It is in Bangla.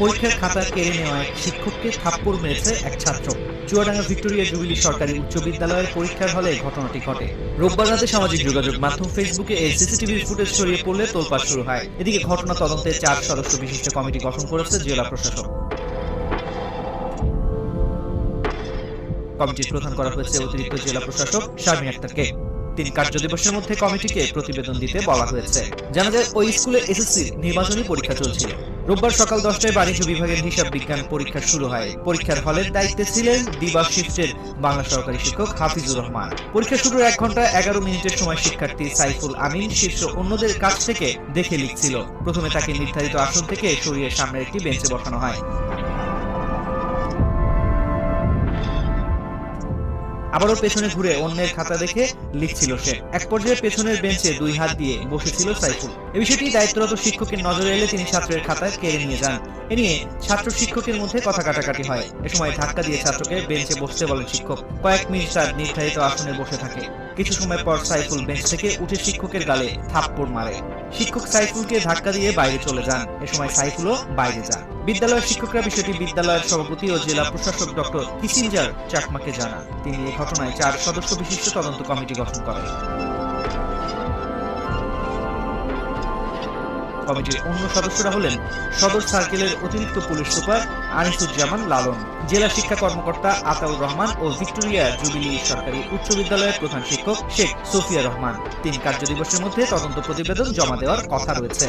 পরীক্ষার খাতা কেড়ে নেওয়া এক শিক্ষককে থাপ্পড় মেরেছে এক ছাত্র। চুয়াডাঙ্গা ভিক্টোরিয়া জুবিলি সরকারি উচ্চ বিদ্যালয়ের পরীক্ষার হলে ঘটনাটি ঘটে। রোববার রাতে সামাজিক যোগাযোগ মাধ্যম ফেসবুকে এই সিসিটিভির ফুটেজ ছড়িয়ে পড়লে তোলপাড় শুরু হয়। এদিকে ঘটনা তদন্তে চার সদস্য বিশিষ্ট কমিটি গঠন করেছে জেলা প্রশাসন কমিটির প্রধান করা হয়েছে অতিরিক্ত জেলা প্রশাসক শারমিন আক্তারকে। তিন কার্যদিবসের মধ্যে কমিটিকে প্রতিবেদন দিতে বলা হয়েছে। জানা যায়, ওই স্কুলে এসএসসি নির্বাচনী পরীক্ষা চলছিল। রোববার সকাল দশটায় বাণিজ্য বিভাগের হিসাব বিজ্ঞান পরীক্ষা শুরু হয়। পরীক্ষার হলের দায়িত্বে ছিলেন দিবা শিফটের বাংলা সরকারি শিক্ষক হাফিজুর রহমান। পরীক্ষা শুরুর এক ঘণ্টা এগারো মিনিটের সময় শিক্ষার্থী সাইফুল আমিন শীর্ষ অন্যদের কাছ থেকে দেখে লিখছিল। প্রথমে তাকে নির্ধারিত আসন থেকে সরিয়ে সামনের একটি বেঞ্চে বসানো হয়। আবারও পেছনে ঘুরে অন্যের খাতা দেখে লিখছিল সে। এক পর্যায়ে পেছনের বেঞ্চে দুই হাত দিয়ে বসেছিল সাইফুল। এ বিষয়টি দায়িত্বরত শিক্ষকের নজরে এলে তিনি ছাত্রের খাতা কেড়ে নিয়ে যান। এ নিয়ে ছাত্র শিক্ষকের মধ্যে কথা কাটাকাটি হয়। এ সময় ধাক্কা দিয়ে ছাত্রকে বেঞ্চে বসতে বলেন শিক্ষক। কয়েক মিনিট তার নির্ধারিত আসনে বসে থাকে। কিছু সময় পর সাইফুল বেঞ্চ থেকে উঠে শিক্ষকের গালে থাপ্পড় মারে। শিক্ষক সাইফুলকে ধাক্কা দিয়ে বাইরে চলে যান। এ সময় সাইফুলও বাইরে যান। বিদ্যালয়ের শিক্ষকরা বিষয়টি বিদ্যালয়ের সভাপতি ও জেলা প্রশাসক ডক্টর কিসিঞ্জার চাকমাকে জানান। তিনি এই ঘটনায় চার সদস্য বিশিষ্ট তদন্ত কমিটি গঠন করেন। কমিটির অন্য সদস্যরা হলেন সদর সার্কেলের অতিরিক্ত পুলিশ সুপার আনিসুজ্জামান লালন, জেলা শিক্ষা কর্মকর্তা আতাউর রহমান ও ভিক্টোরিয়া জুবিলি সরকারি উচ্চ বিদ্যালয়ের প্রধান শিক্ষক শেখ সোফিয়া রহমান। তিন কার্যদিবসের মধ্যে তদন্ত প্রতিবেদন জমা দেওয়ার কথা রয়েছে।